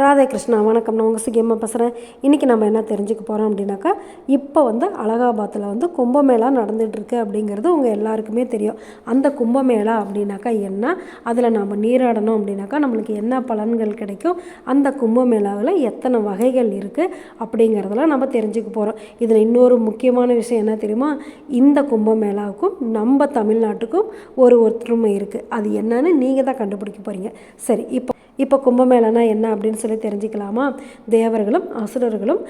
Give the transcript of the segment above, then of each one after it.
ராதே கிருஷ்ணா வணக்கம். நான் உங்கள் சிக்கியம்மா பேசுகிறேன் இன்றைக்கி நம்ம என்ன தெரிஞ்சுக்க போகிறோம் அப்படின்னாக்கா இப்போ வந்து அலகாபாத்தில் வந்து கும்பமேளா நடந்துகிட்ருக்கு அப்படிங்கிறது உங்கள் எல்லாருக்குமே தெரியும். அந்த கும்பமேளா அப்படின்னாக்கா என்ன? அதில் நம்ம நீராடணும் அப்படின்னாக்கா நம்மளுக்கு என்ன பலன்கள் கிடைக்கும்? அந்த கும்பமேளாவில் எத்தனை வகைகள் இருக்குது அப்படிங்கிறதெல்லாம் நம்ம தெரிஞ்சுக்க போகிறோம் இதில் இன்னொரு முக்கியமான விஷயம் என்ன தெரியுமா? இந்த கும்பமேளாவுக்கும் நம்ம தமிழ்நாட்டுக்கும் ஒரு ஒற்றுமை இருக்குது அது என்னன்னு நீங்கள் தான் கண்டுபிடிக்க போகிறீங்க சரி இப்போ இப்போ கும்பமேளனா என்ன அப்படின்னு சொல்லி தெரிஞ்சுக்கலாமா? தேவர்களும் அசுரர்களும்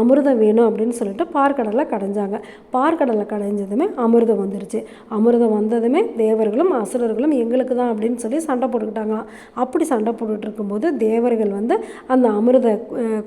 அமிர்தம் வேணும் அப்படின்னு சொல்லிட்டு பார்க்கடலை கடைஞ்சாங்க. பார்க்கடலை கடைஞ்சதுமே அமிர்தம் வந்துருச்சு. அமிர்தம் வந்ததுமே தேவர்களும் அசுரர்களும் எங்களுக்கு தான் அப்படின்னு சொல்லி சண்டை போட்டுக்கிட்டாங்களாம். அப்படி சண்டை போட்டுட்டு இருக்கும்போது தேவர்கள் வந்து அந்த அமிர்த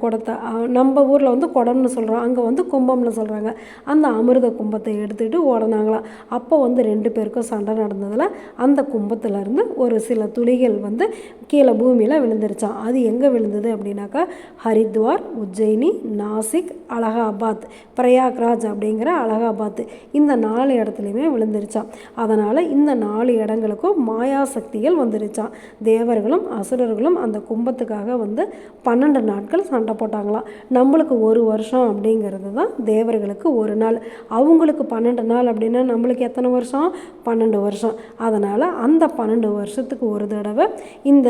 குடத்தை நம்ம ஊரில் வந்து குடம்னு சொல்கிறோம் அங்கே வந்து கும்பம்னு சொல்கிறாங்க அந்த அமிர்த கும்பத்தை எடுத்துக்கிட்டு ஓடினாங்களாம். அப்போ வந்து ரெண்டு பேருக்கும் சண்டை நடந்ததில் அந்த கும்பத்துலேருந்து ஒரு சில துளிகள் வந்து கீழே பூமியில் விழுந்துருச்சான் அது எங்கே விழுந்தது அப்படின்னாக்கா ஹரித்வார் உஜ்ஜயினி நாசிக் அலகாபாத் பிரயாக்ராஜ் அப்படிங்கிற அலகாபாத். இந்த நாலு இடத்துலையுமே விழுந்துருச்சான் அதனால் இந்த நாலு இடங்களுக்கும் மாயா சக்திகள் வந்துருச்சான் தேவர்களும் அசுரர்களும் அந்த கும்பத்துக்காக வந்து பன்னெண்டு நாட்கள் சண்டை போட்டாங்களாம். நம்மளுக்கு ஒரு வருஷம் அப்படிங்கிறது தான் தேவர்களுக்கு ஒரு நாள். அவங்களுக்கு பன்னெண்டு நாள் அப்படின்னா நம்மளுக்கு எத்தனை வருஷம்? பன்னெண்டு வருஷம். அதனால் அந்த பன்னெண்டு வருஷத்துக்கு ஒரு தடவை இந்த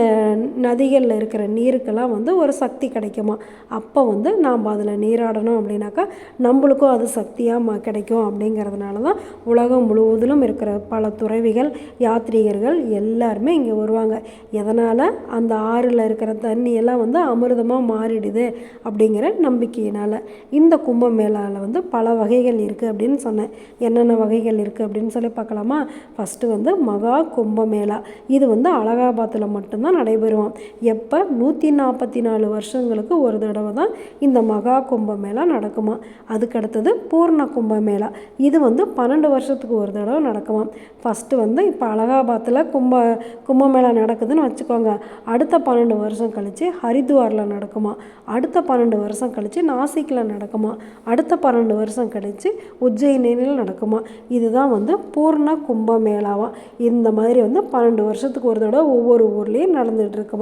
நதிகளில் இருக்கிற நீருக்கெல்லாம் வந்து ஒரு சக்தி கிடைக்குமா? அப்போ வந்து நாம் அதில் நீராடணும் அப்படின்னாக்கா நம்மளுக்கும் அது சக்தியாக ம கிடைக்கும் அப்படிங்கிறதுனால தான் உலகம் முழுவதிலும் இருக்கிற பல துறவிகள் யாத்ரீகர்கள் எல்லாருமே இங்கே வருவாங்க. எதனால்? அந்த ஆறில் இருக்கிற தண்ணியெல்லாம் வந்து அமிர்தமாக மாறிடுது அப்படிங்கிற நம்பிக்கையினால் இந்த கும்பமேளாவில் வந்து பல வகைகள் இருக்குது அப்படின்னு சொன்னேன். என்னென்ன வகைகள் இருக்குது அப்படின்னு சொல்லி பார்க்கலாமா? ஃபஸ்ட்டு வந்து மகா கும்பமேளா. இது வந்து அலகாபாத்தில் மட்டும்தான் நடைபெறும். எப்போ? நூற்றி நாற்பத்தி நாலு வருஷங்களுக்கு ஒரு தடவை தான் இந்த மகா கும்பமேளா நடக்குமா? அதுக்கு அடுத்தது பூர்ண கும்பமேளா. இது வந்து பன்னெண்டு வருஷத்துக்கு ஒரு தடவை நடக்குமா? ஃபஸ்ட்டு வந்து இப்போ அலகாபாத்தில் கும்ப கும்பமேளா நடக்குதுன்னு வச்சுக்கோங்க. அடுத்த பன்னெண்டு வருஷம் கழித்து ஹரித்வாரில் நடக்குமா? அடுத்த பன்னெண்டு வருஷம் கழித்து நாசிக்கில் நடக்குமா? அடுத்த பன்னெண்டு வருஷம் கழித்து உஜ்ஜயினியில் நடக்குமா? இதுதான் வந்து பூர்ண கும்பமேளாவாக இந்த மாதிரி வந்து பன்னெண்டு வருஷத்துக்கு ஒரு தடவை ஒவ்வொரு ஊர்லேயும் நடந்துகிட்டு இருக்குமா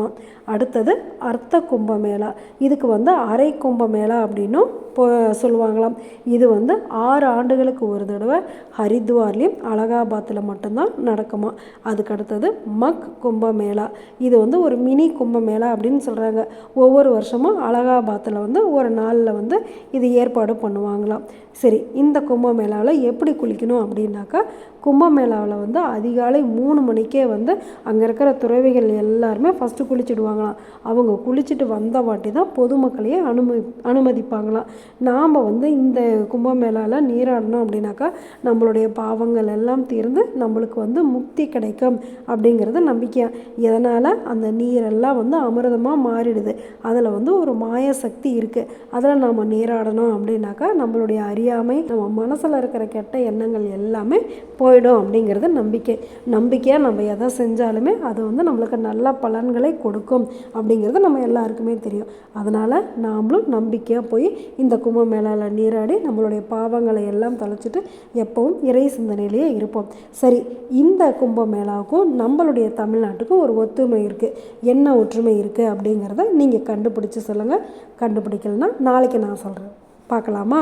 அடுத்தது அர்த்த கும்பமேளா. இதுக்கு வந்து அரை கும்பமேளா அப்படின்னும் இப்போ சொல்லுவாங்களாம். இது வந்து ஆறு ஆண்டுகளுக்கு ஒரு தடவை ஹரித்வார்லேயும் அலகாபாத்தில் மட்டும்தான் நடக்குமா. அதுக்கு அடுத்தது மக் கும்பமேளா. இது வந்து ஒரு மினி கும்பமேளா அப்படின்னு சொல்கிறாங்க ஒவ்வொரு வருஷமும் அலகாபாத்தில் வந்து ஒரு நாளில் வந்து இது ஏற்பாடு பண்ணுவாங்களாம். சரி இந்த கும்பமேளாவில் எப்படி குளிக்கணும் அப்படின்னாக்கா கும்பமேளாவில் வந்து அதிகாலை மூணு மணிக்கே வந்து அங்கே இருக்கிற துறவிகள் எல்லாருமே ஃபஸ்ட்டு குளிச்சுடுவாங்களாம். அவங்க குளிச்சுட்டு வந்த வாட்டி தான் பொதுமக்களையே அனுமதி அனுமதிப்பாங்களாம். நாம் வந்து இந்த கும்பமேளாவில் நீராடணும் அப்படின்னாக்கா நம்மளுடைய பாவங்கள் எல்லாம் தீர்ந்து நம்மளுக்கு வந்து முக்தி கிடைக்கும் அப்படிங்கிறது நம்பிக்கை எதனால்? அந்த நீரெல்லாம் வந்து அமிர்தமாக மாறிடுது. அதில் வந்து ஒரு மாய சக்தி இருக்குது அதில் நாம் நீராடணும் அப்படின்னாக்கா நம்மளுடைய அறியாமை நம்ம மனசில் இருக்கிற கெட்ட எண்ணங்கள் எல்லாமே போயிடும் அப்படிங்கிறது நம்பிக்கை. நம்பிக்கையாக நம்ம எதை செஞ்சாலுமே அது வந்து நம்மளுக்கு நல்ல பலன்களை கொடுக்கும் அப்படிங்கிறது நம்ம எல்லாருக்குமே தெரியும். அதனால் நாமளும் நம்பிக்கையாக போய் இந்த கும்பமேளாவில் நீராடி நம்மளுடைய பாவங்களை எல்லாம் தொலைச்சிட்டு எப்பவும் இறை சிந்தனையிலேயே இருப்போம். சரி இந்த கும்பமேளாவுக்கும் நம்மளுடைய தமிழ்நாட்டுக்கும் ஒரு ஒத்துமை இருக்குது என்ன ஒற்றுமை இருக்குது அப்படிங்கிறத நீங்கள் கண்டுபிடிச்சி சொல்லுங்கள் கண்டுபிடிக்கலன்னா நாளைக்கு நான் சொல்கிறேன் பார்க்கலாமா?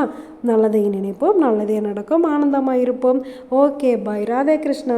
நல்லதை நினைப்போம் நல்லதே நடக்கும் ஆனந்தமாக இருப்போம். Okay bye Radhe Krishna